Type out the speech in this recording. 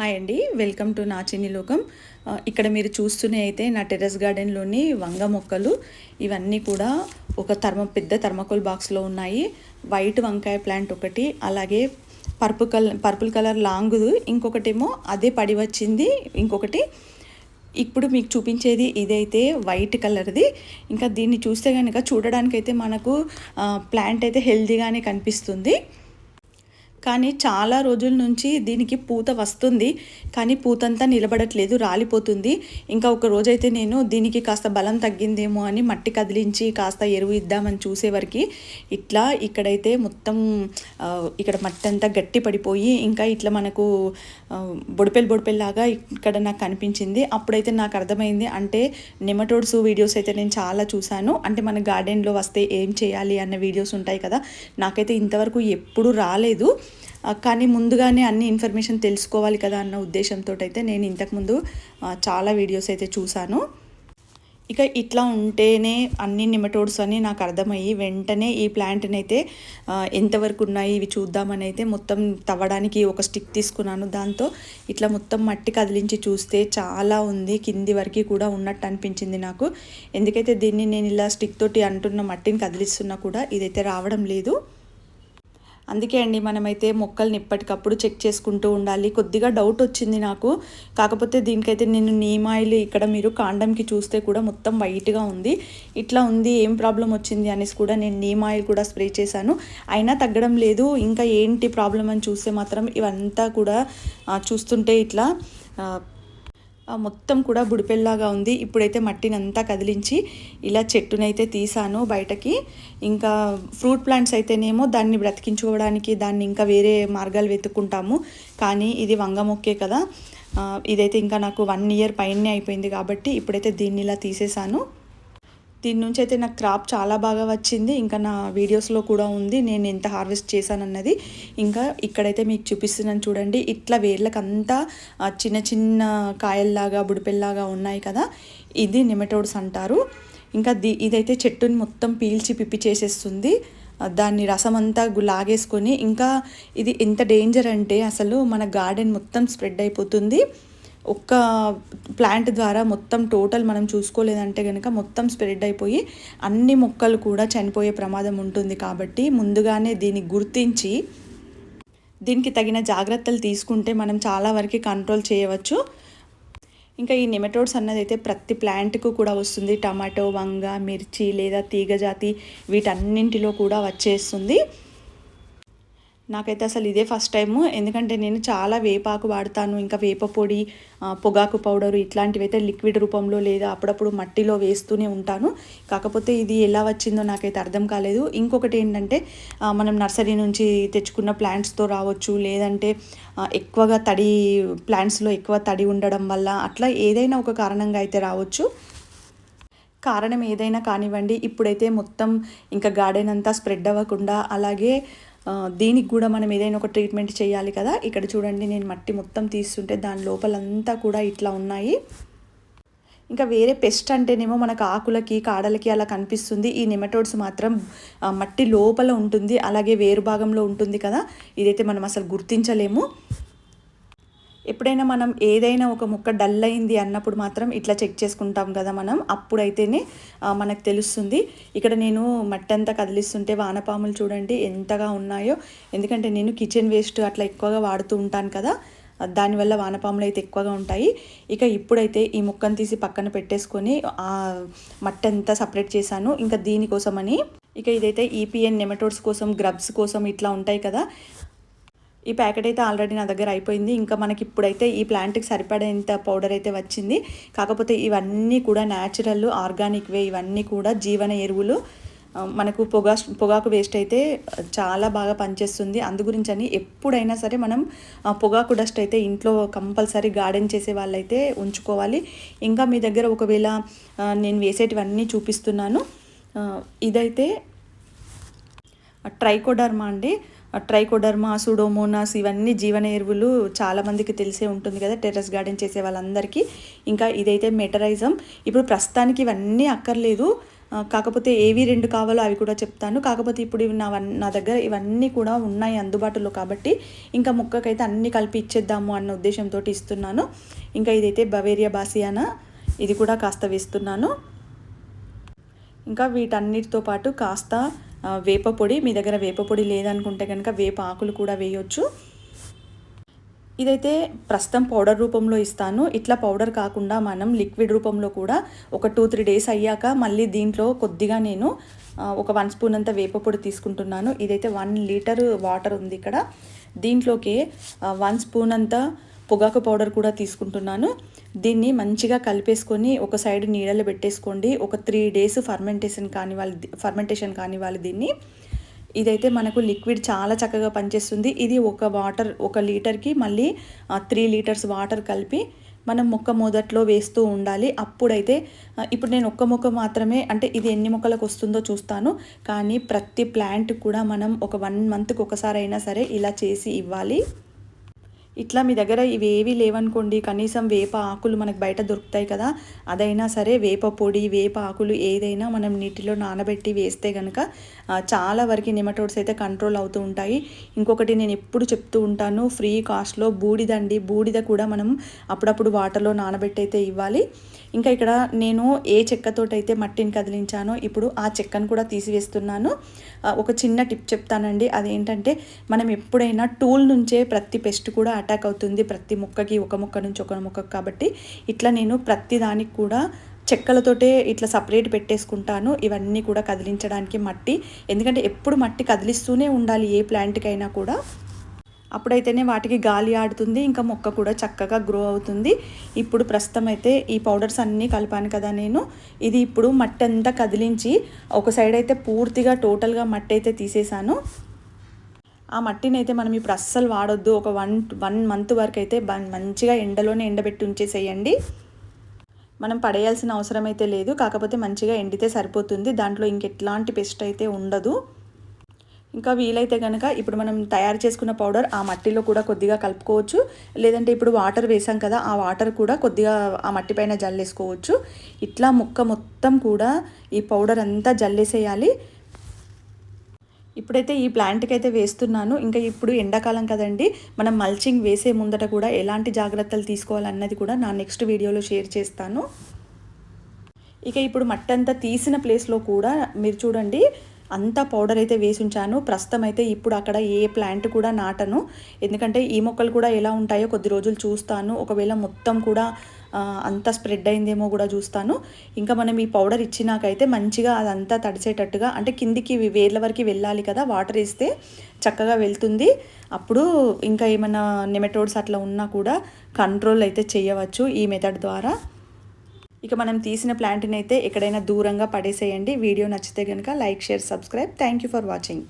Hi అండి welcome to నా చిన్ని లోకం. ఇక్కడ మీరు చూస్తూనే అయితే నా టెర్రస్ గార్డెన్లోని వంగ మొక్కలు ఇవన్నీ కూడా ఒక థర్మ పెద్ద థర్మకోల్ బాక్స్లో ఉన్నాయి. వైట్ వంకాయ ప్లాంట్ ఒకటి అలాగే పర్పుల్ కలర్ పర్పుల్ కలర్ లాంగ్దు ఇంకొకటేమో అదే పడి వచ్చింది ఇంకొకటి ఇప్పుడు మీకు చూపించేది ఇదైతే వైట్ కలర్ది ఇంకా దీన్ని చూస్తే కనుక చూడడానికైతే మనకు ప్లాంట్ అయితే హెల్దీగానే కనిపిస్తుంది. కానీ చాలా రోజుల నుంచి దీనికి పూత వస్తుంది కానీ పూతంతా నిలబడట్లేదు రాలిపోతుంది. ఇంకా ఒక రోజైతే నేను దీనికి కాస్త బలం తగ్గిందేమో అని మట్టి కదిలించి కాస్త ఎరువు ఇద్దామని చూసేవరకు ఇట్లా ఇక్కడైతే మొత్తం ఇక్కడ మట్టి అంతా గట్టి పడిపోయి ఇంకా ఇట్లా మనకు బొడిపెల్ బొడిపెల్లాగా ఇక్కడ నాకు కనిపించింది అప్పుడైతే నాకు అర్థమైంది అంటే నెమటోడ్స్ వీడియోస్ అయితే నేను చాలా చూశాను. అంటే మన గార్డెన్లో వస్తే ఏం చేయాలి అన్న వీడియోస్ ఉంటాయి కదా నాకైతే ఇంతవరకు ఎప్పుడు రాలేదు. కానీ ముందుగానే అన్ని ఇన్ఫర్మేషన్ తెలుసుకోవాలి కదా అన్న ఉద్దేశంతో అయితే నేను ఇంతకుముందు చాలా వీడియోస్ అయితే చూశాను. ఇక ఇట్లా ఉంటేనే అన్ని నిమటోడ్స్ అని నాకు అర్థమయ్యి వెంటనే ఈ ప్లాంట్ని అయితే ఎంతవరకు ఉన్నాయి ఇవి చూద్దామని అయితే మొత్తం తవ్వడానికి ఒక స్టిక్ తీసుకున్నాను. దాంతో ఇట్లా మొత్తం మట్టి కదిలించి చూస్తే చాలా ఉంది. కింది వరకు కూడా ఉన్నట్టు అనిపించింది నాకు. ఎందుకైతే దీన్ని నేను ఇలా స్టిక్ తోటి అంటున్న మట్టిని కదిలిస్తున్నా కూడా ఇదైతే రావడం లేదు. అందుకే అండి మనమైతే మొక్కల్ని ఎప్పటికప్పుడు చెక్ చేసుకుంటూ ఉండాలి. కొద్దిగా డౌట్ వచ్చింది నాకు. కాకపోతే దీనికైతే నేను నీమ్ ఆయిల్ ఇక్కడ మీరు కాండంకి చూస్తే కూడా మొత్తం వైట్గా ఉంది. ఇట్లా ఉంది ఏం ప్రాబ్లం వచ్చింది అనేసి కూడా నేను నీమ్ ఆయిల్ కూడా స్ప్రే చేశాను. అయినా తగ్గడం లేదు. ఇంకా ఏంటి ప్రాబ్లం అని చూస్తే మాత్రం ఇవంతా కూడా చూస్తుంటే ఇట్లా మొత్తం కూడా బుడిపెల్లాగా ఉంది. ఇప్పుడైతే మట్టిని అంతా కదిలించి ఇలా చెట్టునైతే తీసాను బయటకి. ఇంకా ఫ్రూట్ ప్లాంట్స్ అయితేనేమో దాన్ని బ్రతికించుకోవడానికి దాన్ని ఇంకా వేరే మార్గాలు వెతుక్కుంటాము. కానీ ఇది వంగ మొక్కే కదా. ఇదైతే ఇంకా నాకు వన్ ఇయర్ పైనే అయిపోయింది కాబట్టి ఇప్పుడైతే దీన్ని ఇలా తీసేసాను. దీని నుంచి అయితే నాకు క్రాప్ చాలా బాగా వచ్చింది. ఇంకా నా వీడియోస్లో కూడా ఉంది. నేను ఎంత హార్వెస్ట్ చేశానన్నది ఇంకా ఇక్కడైతే మీకు చూపిస్తున్నాను చూడండి. ఇట్లా వేర్లకంతా చిన్న చిన్న కాయల్లాగా బుడిపెల్లాగా ఉన్నాయి కదా. ఇది నిమెటోడ్స్ అంటారు. ఇంకా ది ఇదైతే చెట్టుని మొత్తం పీల్చి పిప్పి చేసేస్తుంది. దాన్ని రసం అంతా లాగేసుకొని ఇంకా ఇది ఎంత డేంజర్ అంటే అసలు మన గార్డెన్ మొత్తం స్ప్రెడ్ అయిపోతుంది. ఒక్క ప్లాంట్ ద్వారా మొత్తం టోటల్ మనం చూసుకోలేదంటే కనుక మొత్తం స్ప్రెడ్ అయిపోయి అన్ని మొక్కలు కూడా చనిపోయే ప్రమాదం ఉంటుంది కాబట్టి ముందుగానే దీన్ని గుర్తించి దీనికి తగిన జాగ్రత్తలు తీసుకుంటే మనం చాలా వరకు కంట్రోల్ చేయవచ్చు. ఇంకా ఈ నెమటోడ్స్ అన్నది అయితే ప్రతి ప్లాంట్కు కూడా వస్తుంది. టమాటో వంగ మిర్చి లేదా తీగజాతి వీటన్నింటిలో కూడా వచ్చేస్తుంది. నాకైతే అసలు ఇదే ఫస్ట్ టైము. ఎందుకంటే నేను చాలా వేపాకు వాడతాను. ఇంకా వేప పొడి పొగాకు పౌడర్ ఇట్లాంటివి అయితే లిక్విడ్ రూపంలో లేదా అప్పుడప్పుడు మట్టిలో వేస్తూనే ఉంటాను. కాకపోతే ఇది ఎలా వచ్చిందో నాకైతే అర్థం కాలేదు. ఇంకొకటి ఏంటంటే మనం నర్సరీ నుంచి తెచ్చుకున్న ప్లాంట్స్తో రావచ్చు. లేదంటే ఎక్కువగా తడి ప్లాంట్స్లో ఎక్కువ తడి ఉండడం వల్ల అట్లా ఏదైనా ఒక కారణంగా అయితే రావచ్చు. కారణం ఏదైనా కానివ్వండి. ఇప్పుడైతే మొత్తం ఇంకా గార్డెన్ అంతా స్ప్రెడ్ అవ్వకుండా అలాగే దీనికి కూడా మనం ఏదైనా ఒక ట్రీట్మెంట్ చేయాలి కదా. ఇక్కడ చూడండి నేను మట్టి మొత్తం తీస్తుంటే దాని లోపలంతా కూడా ఇట్లా ఉన్నాయి. ఇంకా వేరే పెస్ట్ అంటేనేమో మనకు ఆకులకి కాడలకి అలా కనిపిస్తుంది. ఈ నెమటోడ్స్ మాత్రం మట్టి లోపల ఉంటుంది అలాగే వేరు భాగంలో ఉంటుంది కదా. ఇదైతే మనం అసలు గుర్తించలేము. ఎప్పుడైనా మనం ఏదైనా ఒక ముక్క డల్ అయింది అన్నప్పుడు మాత్రం ఇట్లా చెక్ చేసుకుంటాం కదా మనం. అప్పుడైతేనే మనకు తెలుస్తుంది. ఇక్కడ నేను మట్టి అంతా కదిలిస్తుంటే వానపాములు చూడండి ఎంతగా ఉన్నాయో. ఎందుకంటే నేను కిచెన్ వేస్ట్ అట్లా ఎక్కువగా వాడుతూ ఉంటాను కదా. దానివల్ల వానపాములు అయితే ఎక్కువగా ఉంటాయి. ఇక ఇప్పుడైతే ఈ ముక్కను తీసి పక్కన పెట్టేసుకొని ఆ మట్టి అంతా సపరేట్ చేశాను. ఇంకా దీనికోసమని ఇక ఇదైతే ఈపీఎన్ నెమటోడ్స్ కోసం గ్రబ్స్ కోసం ఇట్లా ఉంటాయి కదా. ఈ ప్యాకెట్ అయితే ఆల్రెడీ నా దగ్గర అయిపోయింది. ఇంకా మనకి ఇప్పుడైతే ఈ ప్లాంట్కి సరిపడేంత పౌడర్ అయితే వచ్చింది. కాకపోతే ఇవన్నీ కూడా న్యాచురల్ ఆర్గానిక్ వే ఇవన్నీ కూడా జీవన ఎరువులు. మనకు పొగా పొగాకు వేస్ట్ అయితే చాలా బాగా పనిచేస్తుంది. అందు గురించి అని ఎప్పుడైనా సరే మనం పొగాకు డస్ట్ అయితే ఇంట్లో కంపల్సరీ గార్డెన్ చేసే వాళ్ళైతే ఉంచుకోవాలి. ఇంకా మీ దగ్గర ఒకవేళ నేను వేసేటివన్నీ చూపిస్తున్నాను. ఇదైతే ట్రైకోడర్మా అండి? ట్రైకోడర్మా సుడోమోనాస్ ఇవన్నీ జీవన ఎరువులు చాలామందికి తెలిసే ఉంటుంది కదా టెర్రస్ గార్డెన్ చేసే వాళ్ళందరికీ. ఇంకా ఇదైతే మెటరైజం. ఇప్పుడు ప్రస్తుతానికి ఇవన్నీ అక్కర్లేదు. కాకపోతే ఏవి రెండు కావాలో అవి కూడా చెప్తాను. కాకపోతే ఇప్పుడు ఇవి నా వన్- నా దగ్గర ఇవన్నీ కూడా ఉన్నాయి అందుబాటులో కాబట్టి ఇంకా మొక్కకైతే అన్నీ కలిపి ఇచ్చేద్దాము అన్న ఉద్దేశంతో ఇస్తున్నాను. ఇంకా ఇదైతే బవేరియా బాసియానా ఇది కూడా కాస్త వేస్తున్నాను. ఇంకా వీటన్నిటితో పాటు కాస్త వేపపొడి మీ దగ్గర వేపపొడి లేదనుకుంటే కనుక వేప ఆకులు కూడా వేయొచ్చు. ఇదైతే ప్రస్తుతం పౌడర్ రూపంలో ఇస్తాను. ఇట్లా పౌడర్ కాకుండా మనం లిక్విడ్ రూపంలో కూడా ఒక టూ త్రీ డేస్ అయ్యాక మళ్ళీ దీంట్లో కొద్దిగా నేను ఒక వన్ స్పూన్ అంత వేపపొడి తీసుకుంటున్నాను. ఇదైతే వన్ లీటర్ వాటర్ ఉంది ఇక్కడ. దీంట్లోకి వన్ స్పూన్ అంతా పొగాకు పౌడర్ కూడా తీసుకుంటున్నాను. దీన్ని మంచిగా కలిపేసుకొని ఒక సైడ్ నీడలో పెట్టేసుకోండి. ఒక త్రీ డేస్ ఫర్మెంటేషన్ కానివ్వాలి ఫర్మెంటేషన్ కానివ్వాలి దీన్ని. ఇదైతే మనకు లిక్విడ్ చాలా చక్కగా పనిచేస్తుంది. ఇది ఒక వాటర్ ఒక లీటర్కి మళ్ళీ త్రీ లీటర్స్ వాటర్ కలిపి మనం మొక్క మొదట్లో వేస్తూ ఉండాలి. అప్పుడైతే ఇప్పుడు నేను ఒక్క మొక్క మాత్రమే అంటే ఇది ఎన్ని మొక్కలకు వస్తుందో చూస్తాను. కానీ ప్రతి ప్లాంట్ కూడా మనం ఒక వన్ మంత్కి ఒకసారి అయినా సరే ఇలా చేసి ఇవ్వాలి. ఇట్లా మీ దగ్గర ఇవి ఏవి లేవనుకోండి కనీసం వేప ఆకులు మనకు బయట దొరుకుతాయి కదా అదైనా సరే వేప పొడి వేప ఆకులు ఏదైనా మనం నీటిలో నానబెట్టి వేస్తే కనుక చాలా వరకు నిమటోడ్స్ అయితే కంట్రోల్ అవుతూ ఉంటాయి. ఇంకొకటి నేను ఎప్పుడు చెప్తూ ఉంటాను ఫ్రీ కాస్ట్లో బూడిదండి. బూడిద కూడా మనం అప్పుడప్పుడు వాటర్లో నానబెట్టి అయితే ఇవ్వాలి. ఇంకా ఇక్కడ నేను ఏ చెక్కతోటైతే మట్టిని కదిలించానో ఇప్పుడు ఆ చెక్కను కూడా తీసివేస్తున్నాను. ఒక చిన్న టిప్ చెప్తానండి. అదేంటంటే మనం ఎప్పుడైనా టూల్ నుంచే ప్రతి పెస్ట్ కూడా అటాక్ అవుతుంది ప్రతి మొక్కకి ఒక మొక్క నుంచి ఒక ముక్క కాబట్టి ఇట్లా నేను ప్రతి దానికి కూడా చెక్కలతోటే ఇట్లా సపరేట్ పెట్టేసుకుంటాను. ఇవన్నీ కూడా కదిలించడానికి మట్టి. ఎందుకంటే ఎప్పుడు మట్టి కదిలిస్తూనే ఉండాలి ఏ ప్లాంట్కైనా కూడా. అప్పుడైతేనే వాటికి గాలి ఆడుతుంది ఇంకా మొక్క కూడా చక్కగా గ్రో అవుతుంది. ఇప్పుడు ప్రస్తుతం అయితే ఈ పౌడర్స్ అన్నీ కలిపాను కదా నేను. ఇది ఇప్పుడు మట్టి అంతా కదిలించి ఒక సైడ్ అయితే పూర్తిగా టోటల్గా మట్టి అయితే తీసేసాను. ఆ మట్టిని అయితే మనం ఇప్పుడు అస్సలు వాడొద్దు. ఒక వన్ వన్ మంత్ వరకు అయితే మంచిగా ఎండలోనే ఎండబెట్టి ఉంచేసేయండి. మనం పడేయాల్సిన అవసరం అయితే లేదు. కాకపోతే మంచిగా ఎండితే సరిపోతుంది. దాంట్లో ఇంకెట్లాంటి పెస్ట్ అయితే ఉండదు. ఇంకా వీలైతే కనుక ఇప్పుడు మనం తయారు చేసుకున్న పౌడర్ ఆ మట్టిలో కూడా కొద్దిగా కలుపుకోవచ్చు. లేదంటే ఇప్పుడు వాటర్ వేసాం కదా ఆ వాటర్ కూడా కొద్దిగా ఆ మట్టి పైన జల్లేసుకోవచ్చు. ఇట్లా ముక్క మొత్తం కూడా ఈ పౌడర్ అంతా జల్లేసేయాలి. ఇప్పుడైతే ఈ ప్లాంట్కి అయితే వేస్తున్నాను. ఇంకా ఇప్పుడు ఎండాకాలం కదండి. మనం మల్చింగ్ వేసే ముందట కూడా ఎలాంటి జాగ్రత్తలు తీసుకోవాలన్నది కూడా నా నెక్స్ట్ వీడియోలో షేర్ చేస్తాను. ఇక ఇప్పుడు మట్టి అంతా తీసిన ప్లేస్లో కూడా మీరు చూడండి అంతా పౌడర్ అయితే వేసి ఉంచాను ప్రస్తుతం అయితే ఇప్పుడు అక్కడ ఏ ప్లాంట్ కూడా నాటను. ఎందుకంటే ఈ మొక్కలు కూడా ఎలా ఉంటాయో కొద్ది రోజులు చూస్తాను. ఒకవేళ మొత్తం కూడా అంత స్ప్రెడ్ అయిందేమో కూడా చూస్తాను. ఇంకా మనం ఈ పౌడర్ ఇచ్చినాకైతే మంచిగా అదంతా తడిసేటట్టుగా అంటే కిందికి వేర్ల వరకు వెళ్ళాలి కదా వాటర్ వేస్తే చక్కగా వెళ్తుంది. అప్పుడు ఇంకా ఏమైనా నెమెటోడ్స్ అట్లా ఉన్నా కూడా కంట్రోల్ అయితే చేయవచ్చు ఈ మెథడ్ ద్వారా. ఇక మనం తీసిన ప్లాంట్ని అయితే ఎక్కడైనా దూరంగా పడేసేయండి. వీడియో నచ్చితే కనుక like share subscribe. Thank you for watching